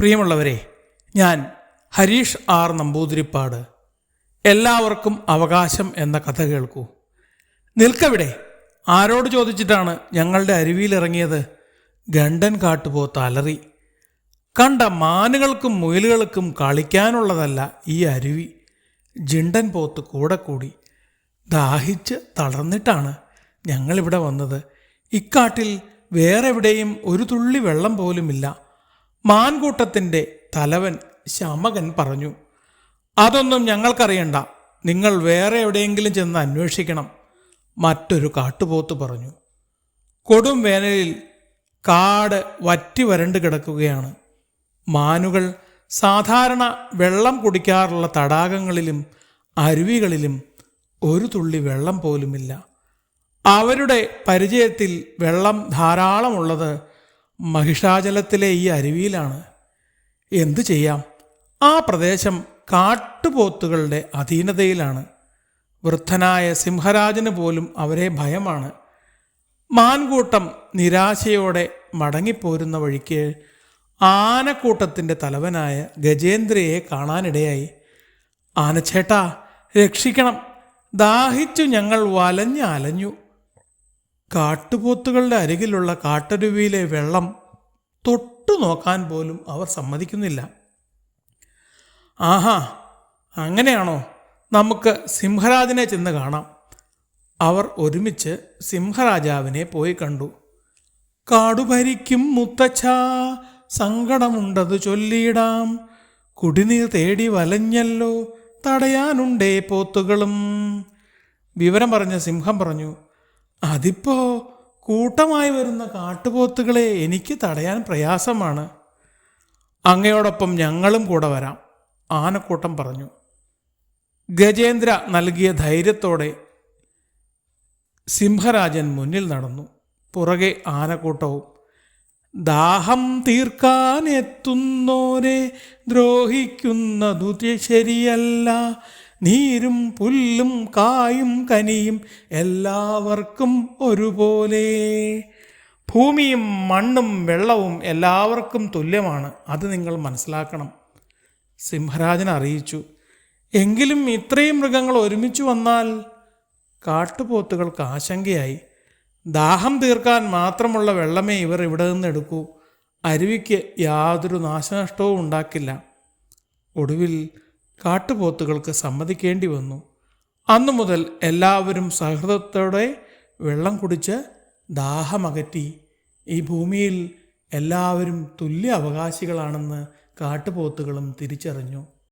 പ്രിയമുള്ളവരെ ഞാൻ ഹരീഷ് ആർ നമ്പൂതിരിപ്പാട്. എല്ലാവർക്കും അവകാശം എന്ന കഥ കേൾക്കൂ. നിൽക്കവിടെ ആരോട് ചോദിച്ചിട്ടാണ് ഞങ്ങളുടെ അരുവിയിലിറങ്ങിയത്? ഗണ്ടൻ കാട്ടുപോത്ത് അലറി. കണ്ട മാനുകൾക്കും മുയലുകൾക്കും കളിക്കാനുള്ളതല്ല ഈ അരുവി. ജിണ്ടൻ പോത്ത് കൂടെ കൂടി. ദാഹിച്ച് തളർന്നിട്ടാണ് ഞങ്ങളിവിടെ വന്നത്. ഇക്കാട്ടിൽ വേറെവിടെയും ഒരു തുള്ളി വെള്ളം പോലുമില്ല. മാൻകൂട്ടത്തിന്റെ തലവൻ ശമകൻ പറഞ്ഞു അതൊന്നും ഞങ്ങൾക്കറിയണ്ട. നിങ്ങൾ വേറെ എവിടെയെങ്കിലും ചെന്ന് അന്വേഷിക്കണം മറ്റൊരു കാട്ടുപോത്ത് പറഞ്ഞു. കൊടും വേനലിൽ കാട് വറ്റി വരണ്ട് കിടക്കുകയാണ്. മാനുകൾ സാധാരണ വെള്ളം കുടിക്കാറുള്ള തടാകങ്ങളിലും അരുവികളിലും ഒരു തുള്ളി വെള്ളം പോലുമില്ല. അവരുടെ പരിചയത്തിൽ വെള്ളം ധാരാളമുള്ളത് മഹിഷാചലത്തിലെ ഈ അരുവിയിലാണ്. എന്തു ചെയ്യാം? ആ പ്രദേശം കാട്ടുപോത്തുകളുടെ അധീനതയിലാണ്. വൃദ്ധനായ സിംഹരാജന് പോലും അവരെ ഭയമാണ്. മാൻകൂട്ടം നിരാശയോടെ മടങ്ങിപ്പോരുന്ന വഴിക്ക് ആനക്കൂട്ടത്തിന്റെ തലവനായ ഗജേന്ദ്രയെ കാണാനിടയായി. ആനച്ചേട്ടാ രക്ഷിക്കണം. ദാഹിച്ചു ഞങ്ങൾ വലഞ്ഞ് അലഞ്ഞു. കാട്ടുപോത്തുകളുടെ അരികിലുള്ള കാട്ടരുവിയിലെ വെള്ളം തൊട്ടു നോക്കാൻ പോലും അവർ സമ്മതിക്കുന്നില്ല. ആഹാ അങ്ങനെയാണോ? നമുക്ക് സിംഹരാജനെ ചെന്ന് കാണാം. അവർ ഒരുമിച്ച് സിംഹരാജാവിനെ പോയി കണ്ടു. കാടുഭരിക്കും മുത്തച്ഛ സങ്കടമുണ്ടത് ചൊല്ലിയിടാം. കുടിനീർ തേടി വലഞ്ഞല്ലോ തടയാനുണ്ടേ പോത്തുകളും. വിവരം പറഞ്ഞ സിംഹം പറഞ്ഞു അതിപ്പോ കൂട്ടമായി വരുന്ന കാട്ടുപോത്തുകളെ എനിക്ക് തടയാൻ പ്രയാസമാണ്. അങ്ങയോടൊപ്പം ഞങ്ങളും കൂടെ വരാം ആനക്കൂട്ടം പറഞ്ഞു. ഗജേന്ദ്ര നൽകിയ ധൈര്യത്തോടെ സിംഹരാജൻ മുന്നിൽ നടന്നു. പുറകെ ആനക്കൂട്ടവും ദാഹം തീർക്കാനെത്തുന്നോരെ ദ്രോഹിക്കുന്നതു ശരിയല്ല. നീരും പുല്ലും കായും കനിയും എല്ലാവർക്കും ഒരുപോലെ. ഭൂമിയും മണ്ണും വെള്ളവും എല്ലാവർക്കും തുല്യമാണ്. അത് നിങ്ങൾ മനസ്സിലാക്കണം. സിംഹരാജൻ അറിയിച്ചു. എങ്കിലും ഇത്രയും മൃഗങ്ങൾ ഒരുമിച്ച് വന്നാൽ കാട്ടുപോത്തുകൾക്ക് ആശങ്കയായി. ദാഹം തീർക്കാൻ മാത്രമുള്ള വെള്ളമേ ഇവർ ഇവിടെ നിന്ന് എടുക്കൂ. അരുവിക്ക് യാതൊരു നാശനഷ്ടവും ഉണ്ടാക്കില്ല. ഒടുവിൽ കാട്ടുപോത്തുകൾക്ക് സമ്മതിക്കേണ്ടി വന്നു. അന്നു മുതൽ എല്ലാവരും സഹൃദത്തോടെ വെള്ളം കുടിച്ച് ദാഹമകറ്റി. ഈ ഭൂമിയിൽ എല്ലാവരും തുല്യ അവകാശികളാണെന്ന് കാട്ടുപോത്തുകളും തിരിച്ചറിഞ്ഞു.